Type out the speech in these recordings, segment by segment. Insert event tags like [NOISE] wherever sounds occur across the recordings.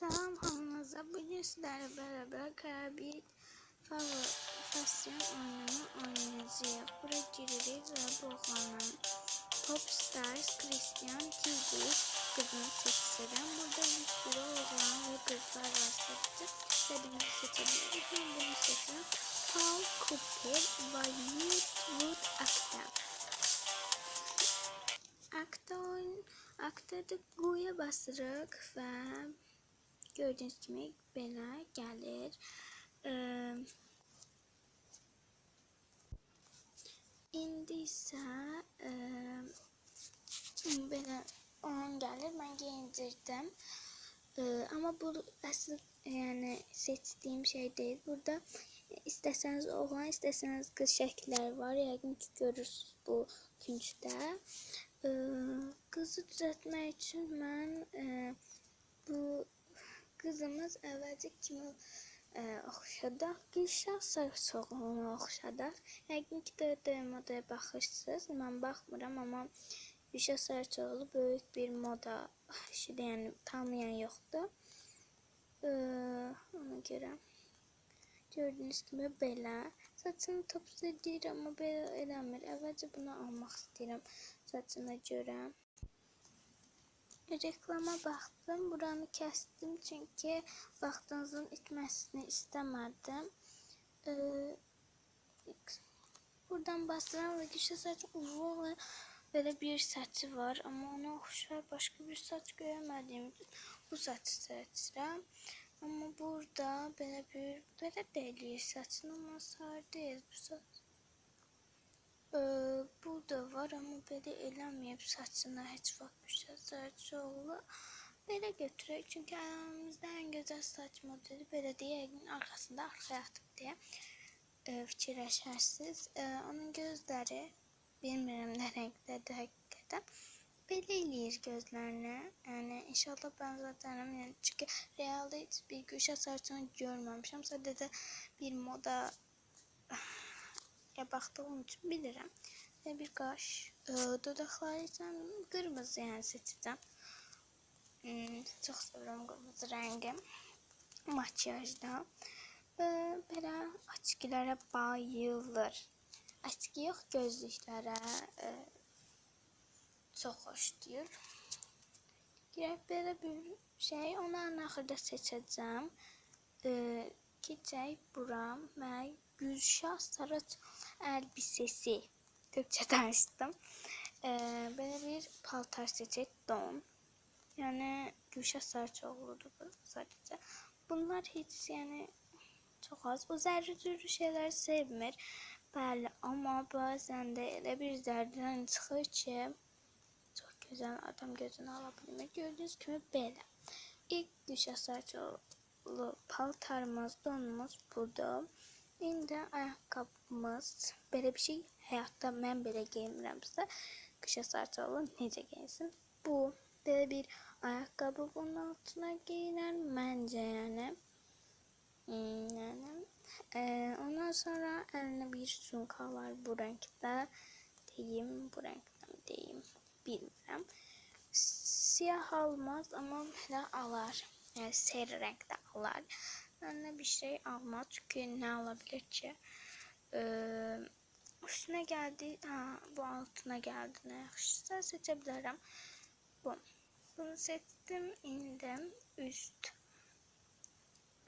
Selam hamınıza. Bugün sizlerle beraber kara bir fasyon oyununu oynayacağız. Buraya gireriz ve bu oğlanın Popstars Christian TV kızını seçelim. Burada bir sürü oğlan ve kızlar var. İstediğimizi seçebiliriz. Ben bunu seçeceğim. Paul Cooper ve Wood Actor. Aktör, aktörde Gu'ya basırıq və gördüyünüz kimi belə gəlir. Ee, indi isə e, belə onun gəlir. Mən geyindirdim. Ee, amma bu əsl yəni seçdiyim şey deyil. Burada istəsəniz oğlan, istəsəniz qız şəkilləri var. Yəqin ki görürsüz bu küncdə. Ee, kızı düzeltmek için ben e, bu kızımız əvvəlcə kimi e, oxşadaq, Gülşah Sarıçoğlu'na oxşadaq. Yəqin ki də modaya baxırsınız. Mən baxmıram, amma Gülşah Sarıçoğlu böyük bir moda işidir, yəni tanıyan yoxdur. Ee, ona görə gördüğünüz gibi belə. Saçını deyir, amma belə eləmir. Əvvəlcə bunu almaq istəyirəm saçına görə. Reklama baxdım. Buranı kəsdim çünki vaxtınızın itməsini istəmədim. Ee, buradan bastıram və güçlü saç uzun və belə bir saçı var. Amma ona oxşar başqa bir saç görmədiyim bu saçı seçirəm. Ama burada belə bir belə deyil saçın amma sarı deyil bu saç. Ee, burada var amma belə eləməyib saçına heç vaxt güçlü saç oğlu. Belə götürək çünki aramızda en güzel saç modeli belə deyə yəqin arxasında arxaya atıb deyə e, fikirləşərsiniz. E, onun gözləri bilmirəm [LAUGHS] nə rəngdədir həqiqətən. Belə eləyir gözlərini. Yəni inşallah ben zaten yəni çünki realda heç bir güşə saçını görməmişəm. Sadəcə bir moda ya baxdığım üçün bilirəm. Və bir qaş, e, dodaqları isə qırmızı yəni seçəcəm. Hmm, çox sevirəm qırmızı rəngi. Makyajda. E, belə açkilərə bayılır. Açki yox, gözlüklərə e, çox xoşlayır. Girək belə bir şey, ən axırda seçəcəm. E, keçək bura və Gülşah Saraç elbisesi. Türkçe [LAUGHS] tanıştım. Ee, böyle bir paltar seçecek don. Yani Gülşah Saraçoğlu'du bu sadece. Bunlar hiç yani çok az. O zerre türlü şeyler sevmir. Bəli, ama bazen de elə bir zərdən çıxır ki, çox gözəl adam gözünü ala bilmir. Gördüyünüz kimi belə. İlk Gülşah Saraçoğlu paltarımız, donumuz burada. İndi ayakkabımız. Böyle bir şey hayatta mən belə giyinmirəmsə, qışa sarçalı necə giyinsin? Bu belə bir ayakkabı bunun altına giyinər məncə yəni. Hmm, yəni e, ondan sonra əlinə bir sunka var bu renkdə. Deyim, bu renkdən deyim, bilmirəm. Siyah almaz ama belə alar. Yəni seri renkdə alar. Anne bir şey alma çünkü ne alabilir ki? Ee, üstüne geldi. Ha, bu altına geldi. Ne yakışırsa seçebilirim. Bu. Bunu seçtim. indim. Üst.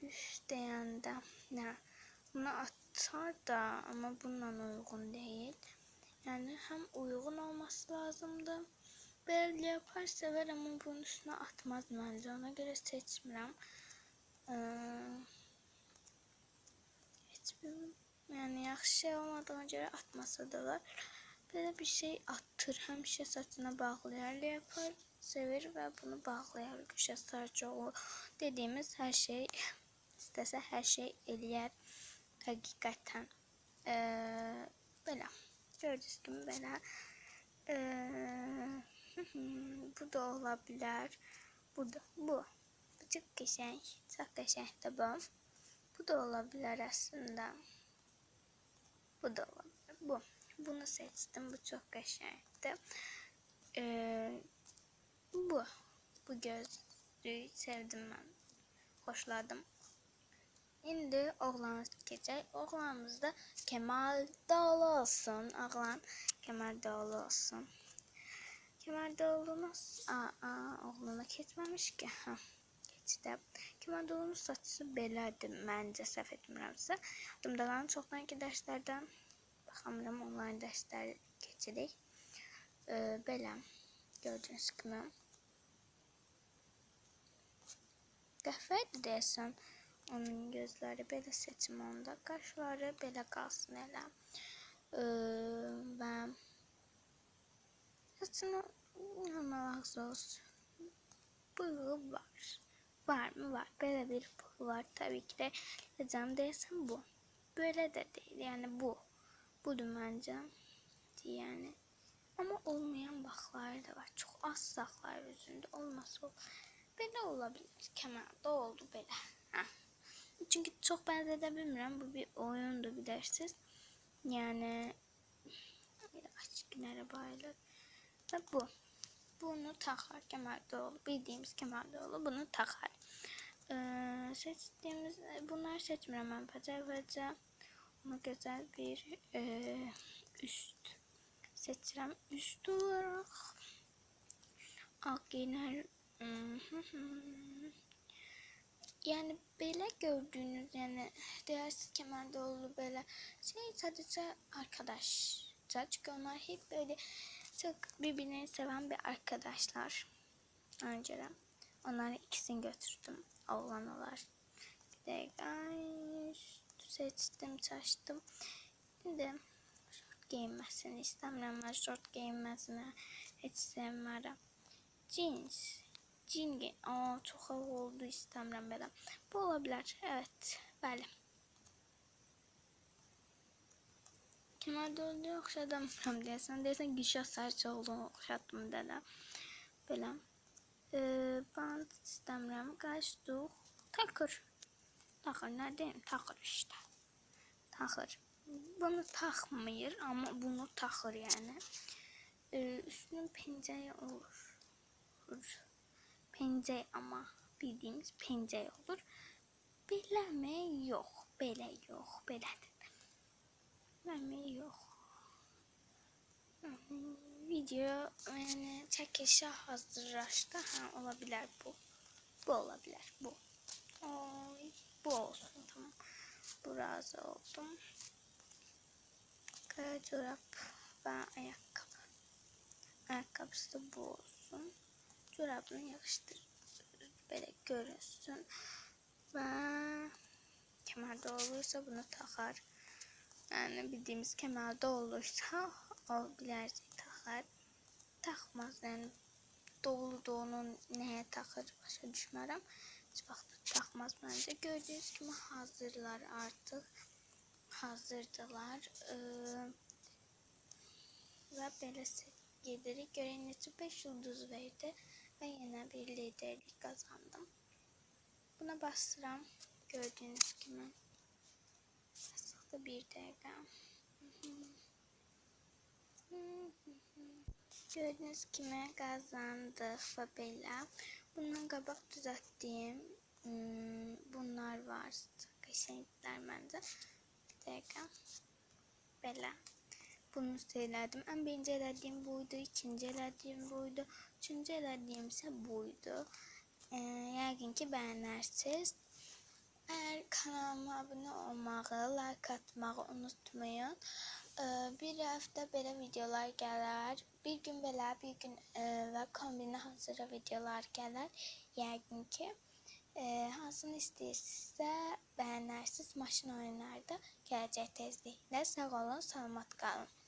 Üst deyəndə. Ne? Bunu atar da ama bununla uygun değil. Yani hem uygun olması lazımdı. Böyle yapar sever ama bunun üstüne atmaz bence. Ona göre seçmirəm. Hiçbir yani yaxşı şey olmadığına göre atmasa da var. Böyle bir şey attır. Həmişə saçına bağlayar. Leopar sevir ve bunu bağlayar. Güşə sarçoğlu dediğimiz her şey istəsə her şey eləyər. Həqiqətən. Ee, belə. Gördüyünüz kimi belə. Ee, [LAUGHS] bu da olabilir. Bu da bu. Çok qəşəng, çox qəşəngdir bu. Bu da olabilir aslında. Bu da olabilir. Bu. Bunu seçtim. Bu çok qəşəngdir. Ee, bu. Bu gözlüğü sevdim ben. xoşladım. İndi oğlanız keçək. Oğlanımız da Kemal Dağlı olsun. Oğlan Kemal Dağlı olsun. Kemal Dağlı'nın aa, oğluna keçməmiş ki. Ha, keçdi. Dağlı'nın saçı belədir. Məncə səhv etmirəmsə. Adımdalan çoxdan ki dərslərdən baxamıram. Onlayn dərslər keçirik. Ee, belə gördüyünüz kimi. Qəhvədir deyəsən. Onun gözləri belə seçim onda. Qaşları belə qalsın elə. Ee, və saçını normal ağzı olsun. Bıyığı var. Var mı? Var. Böyle bir bıyığı var. Tabii ki de canım deyəsən bu. Böyle de değil. Yani bu. Budur bence. Yani. Ama olmayan baklar da var. Çok az saklar yüzünde. Olmasa ol. Belə ola bilər. Kəmərdə oldu belə. Hə. Çünki çox bənzədə bilmirəm. Bu bir oyundur bilirsiniz. Yəni açıq günlərə bayılır. Və bu. Bunu taxar Kəmərdoğlu. Bildiyimiz Kəmərdoğlu bunu taxar. Ee, seçtiğimiz bunları seçmirəm mən bəcə Ona güzel bir e, üst seçirəm. Üst olaraq ağ giyinər [LAUGHS] yani belə gördüğünüz yani değersiz kemerde oldu böyle şey sadece arkadaş. Çünkü onlar hep böyle çok birbirini seven bir arkadaşlar. Önceden. Onları ikisini götürdüm. Oğlanlar. Bir de ay, seçtim, çaştım. Şimdi short giyinmesini istemiyorum. Ben short giyinmesini hiç sevmiyorum. Jeans. Jean. Aa çok hava oldu istemiyorum. Bu olabilir. Evet. Bəli. Kemaldə oldu oxşadım. Həm deyəsən, deyəsən Gülşah Sarıçoğlu'nu oxşatdım dədə. Belə. Ee, bant istemiyorum. Qaçdıq. Takır. Takır ne diyeyim? Takır işte. Takır. Bunu takmıyor ama bunu takır yani. Ee, üstünün pencereyi olur. Pencere ama bildiğimiz pencere olur. Bileme yok. Bele yok. Bele Bileme yok. Video yani çekişe hazırlaştı. Ha, olabilir bu. Bu olabilir bu. Ay, bu olsun tamam. Bu razı oldum. Kara çorap ve ayakkabı. Ayakkabısı da bu olsun. Çorabını yakıştır. Böyle görünsün. Ve kemerde olursa bunu takar. Yani bildiğimiz kemerde olursa o bilezik takar. Takmaz yani dolu doğunun neye takır başa düşmərəm. Heç vaxt takmaz bence. Gördüğünüz gibi hazırlar artık. Hazırdılar. Ee, ve böyle gedirik. Görünüşü 5 yıldız verdi. Ve yine bir liderlik kazandım. Buna bastıram. Gördüğünüz gibi. Basıqda bir dəqiqə. Gördüğünüz kimi kazandık ve belə. Bundan qabaq düzəltdiyim hmm, bunlar var. Məncə. Bir dəqiqə. Belə. Bunu söyledim. En birinci elədiyim buydu. ikinci elədiyim buydu. Üçüncü elədiyim ise buydu. Ee, yəqin ki bəyənərsiniz. Eğer kanalıma abone olmağı, like atmağı unutmayın. Ee, bir hafta belə videolar gələr. Bir gün belə, bir gün e, və kombinə hazır videolar gələr. Yəqin ki. E, hansını istəyirsinizsə bəyənərsiniz. Maşın oyunlarda gələcək tezliklə. Sağ olun, salamat qalın.